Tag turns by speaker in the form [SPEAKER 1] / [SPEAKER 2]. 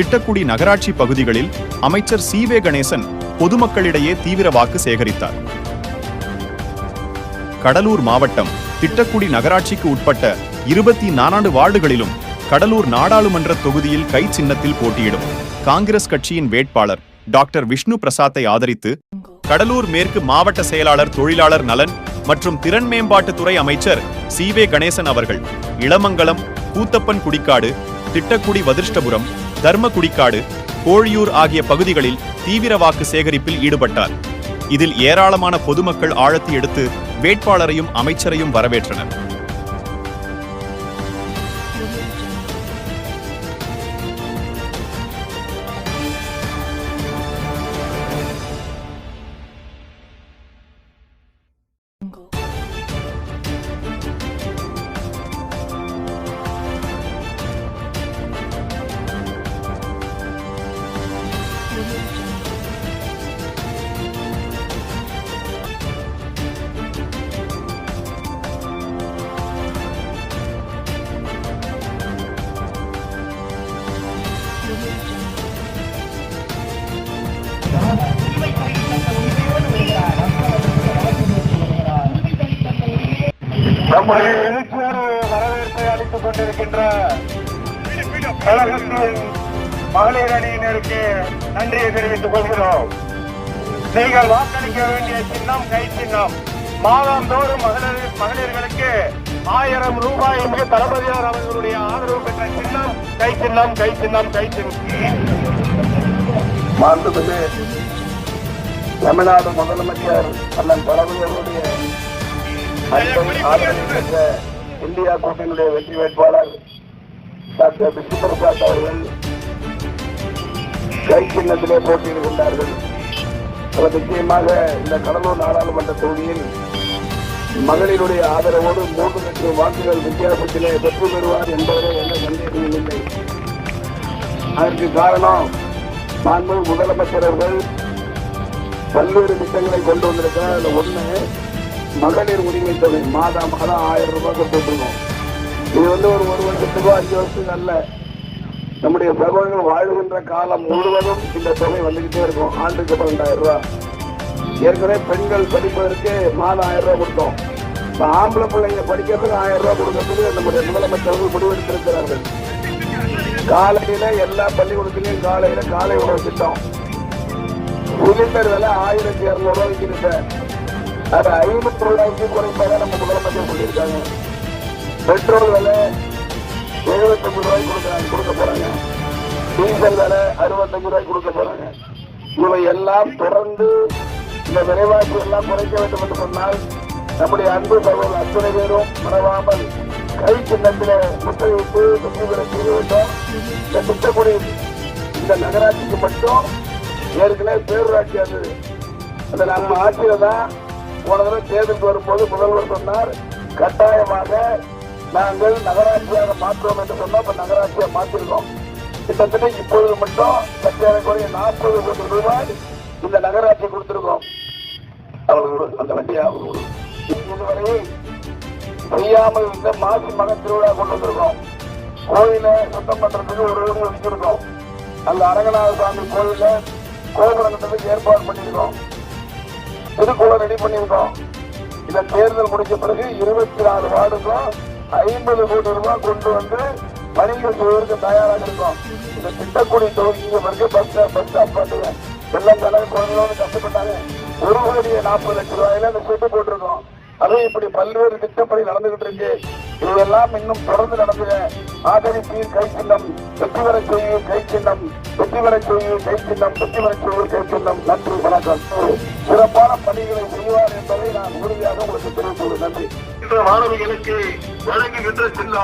[SPEAKER 1] திட்டக்குடி நகராட்சி பகுதிகளில் அமைச்சர் சி. வே. கணேசன் பொதுமக்களிடையே தீவிர வாக்கு சேகரித்தார். கடலூர் மாவட்டம் திட்டக்குடி நகராட்சிக்கு உட்பட்ட இருபத்தி நான்கு வார்டுகளிலும் கடலூர் நாடாளுமன்ற தொகுதியில் கை சின்னத்தில் போட்டியிடும் காங்கிரஸ் கட்சியின் வேட்பாளர் டாக்டர் விஷ்ணு பிரசாத்தை ஆதரித்து கடலூர் மேற்கு மாவட்ட செயலாளர் தொழிலாளர் நலன் மற்றும் திறன் மேம்பாட்டுத்துறை அமைச்சர் சி. வே. கணேசன் அவர்கள் இளமங்கலம் கூத்தப்பன் குடிக்காடு திட்டக்குடி வதிர்ஷ்டபுரம் தர்மகுடிக்காடு கோழியூர் ஆகிய பகுதிகளில் தீவிர வாக்கு சேகரிப்பில் ஈடுபட்டார். இதில் ஏராளமான பொதுமக்கள் ஆழத்தி எடுத்து வேட்பாளரையும் அமைச்சரையும் வரவேற்றனர்.
[SPEAKER 2] நம்முடைய எழுச்சியோடு வரவேற்பை அளித்துக் கொண்டிருக்கின்ற கழகத்தின் மகளிர் அணியினருக்கு நன்றியை தெரிவித்துக் கொள்கிறோம் நீங்கள் வாக்களிக்க வேண்டிய சின்னம் கை சின்னம் மாதந்தோறும் மகளிர் மகளிர்களுக்கு ஆயிரம் ரூபாய் என்று தளபதியார் அவர்களுடைய ஆதரவு பெற்ற சின்னம் கை சின்னம் கை சின்னம் கை சின்னம் தமிழ்நாடு முதலமைச்சர் அண்ணன் தளபதியருடைய இந்தியா கூட்டணியுடைய வெற்றி வேட்பாளர் டாக்டர் விஷ்ணு பிரசாத் அவர்கள் கை சின்னத்திலே போட்டியிடுகின்றார்கள். அவர் நிச்சயமாக இந்த கடலூர் நாடாளுமன்ற தொகுதியில் மகளிருடைய ஆதரவோடு மூன்று லட்சம் வாக்குகள் வித்தியாசத்திலே வெற்றி பெறுவார் என்பதிலே எந்த சந்தேகமும் இல்லை. அதற்கு காரணம் மாண்பு முதலமைச்சர் அவர்கள் பல்வேறு திட்டங்களை கொண்டு வந்திருக்கிறார். அதில் ஒண்ணு மகளிர் உரிமை தொகை மாதா மாதம் ஆயிரம் ரூபாய் கொடுத்துருக்கோம் இது வந்து ஒரு ஒரு வருஷத்துக்கோ அஞ்சு வருஷத்துக்கு அல்ல. நம்முடைய சகோதரர்கள் வாழ்கின்ற காலம் முழுவதும் இந்த தொகை வந்துகிட்டே இருக்கும். ஆண்டுக்கு பன்னெண்டாயிரம் ரூபாய். ஏற்கனவே பெண்கள் படிப்பதற்கு மாதம் ஆயிரம் ரூபாய் கொடுத்தோம். இப்போ ஆம்பளை பிள்ளைங்க படிக்கிறதுக்கு ஆயிரம் ரூபாய் கொடுக்கறதுக்கு நம்முடைய முதலமைச்சர்கள் முடிவெடுத்திருக்கிறார்கள். காலையில எல்லா பள்ளிக்கூடத்திலையும் காலையில காலை உணவு திட்டம். சிலிண்டர் விலை ஆயிரத்தி இருநூறு ரூபாய்க்கு அது ஐநூறு ரூபாய்க்கு குறைப்பாக நம்ம முதலமைச்சர் சொல்லியிருக்காங்க. பெட்ரோல் விலை எழுபத்தஞ்சு ரூபாய் கொடுக்குறாங்க கொடுக்க போறாங்க. டீசல் விலை அறுபத்தஞ்சு ரூபாய் கொடுக்க போறாங்க. இவை எல்லாம் தொடர்ந்து இந்த விலைவாசி எல்லாம் குறைக்க வேண்டும் என்று சொன்னால் நம்முடைய அன்பு சகோதரர் அத்தனை பேரும் மறவாமல் கை சின்னத்தில முத்தையிட்டு வெற்றி பெற செய்ய வேண்டும் இந்த திட்டக்குடி இந்த நகராட்சிக்கு மட்டும் ஏற்கனவே பேரூராட்சி இருந்தது அந்த நம்ம ஆட்சியில தான் போன தடவை தேர்தலுக்கு வரும்போது முதல்வர் சொன்னார் கட்டாயமாக நாங்கள் நகராட்சியாக மாற்றுவோம் என்று சொன்னோம். இப்ப நகராட்சியாக மாற்றிருக்கோம். கிட்டத்தட்ட இப்பொழுது மட்டும் சத்தியாரக்குறைய நாற்பது கோடி ரூபாய் இந்த நகராட்சி கொடுத்திருக்கோம். அவர்களுக்கு அந்த வண்டியை அவர்களுக்கு இதுவரை செய்யாமல் இருந்த மாசி மகன் திருவிழா கொண்டு வந்திருக்கோம். கோயிலை சுத்தம் பண்றதுக்கு ஒரு ரூபாய் வச்சிருக்கோம் அந்த அரங்கநாத சுவாமி கோயில கோபுரம் ஏற்பாடு பண்ணியிருக்கோம். திருக்குளம் ரெடி பண்ணியிருக்கோம். இந்த தேர்தல் முடிஞ்ச பிறகு இருபத்தி நாலு வார்டுக்கும் ஐம்பது கோடி ரூபாய் கொண்டு வந்து பணிகள் செய்வதற்கு தயாராக இருக்கோம். இந்த திட்டக்குடி தொகுதிக்கு பிறகு பஸ் பஸ் ஸ்டாப் பண்ணுங்க எல்லாம் தலை குழந்தைகளோடு கஷ்டப்பட்டாங்க. ஒரு கோடியே நாற்பது லட்சம் ரூபாயில அந்த செட்டு போட்டிருக்கோம். அதுவும் இப்படி பல்வேறு திட்டப்படி நடந்துகிட்டு இருக்கு. இதெல்லாம் இன்னும் தொடர்ந்து நடந்தது ஆதரிப்பீர் கை சின்னம். வெற்றி பெற செய்யும் கை சின்னம். வெற்றி பெற செய்யும் கை சின்னம். வெற்றி பெற செய்யும் கை சின்னம். நன்றி வணக்கம். சிறப்பான பணிகளை செய்வார் என்பதை நான் உறுதியாக உங்களுக்கு தெரிவித்துள்ளேன் நன்றி. மாணவிகளுக்கு வழங்குகின்ற சின்ன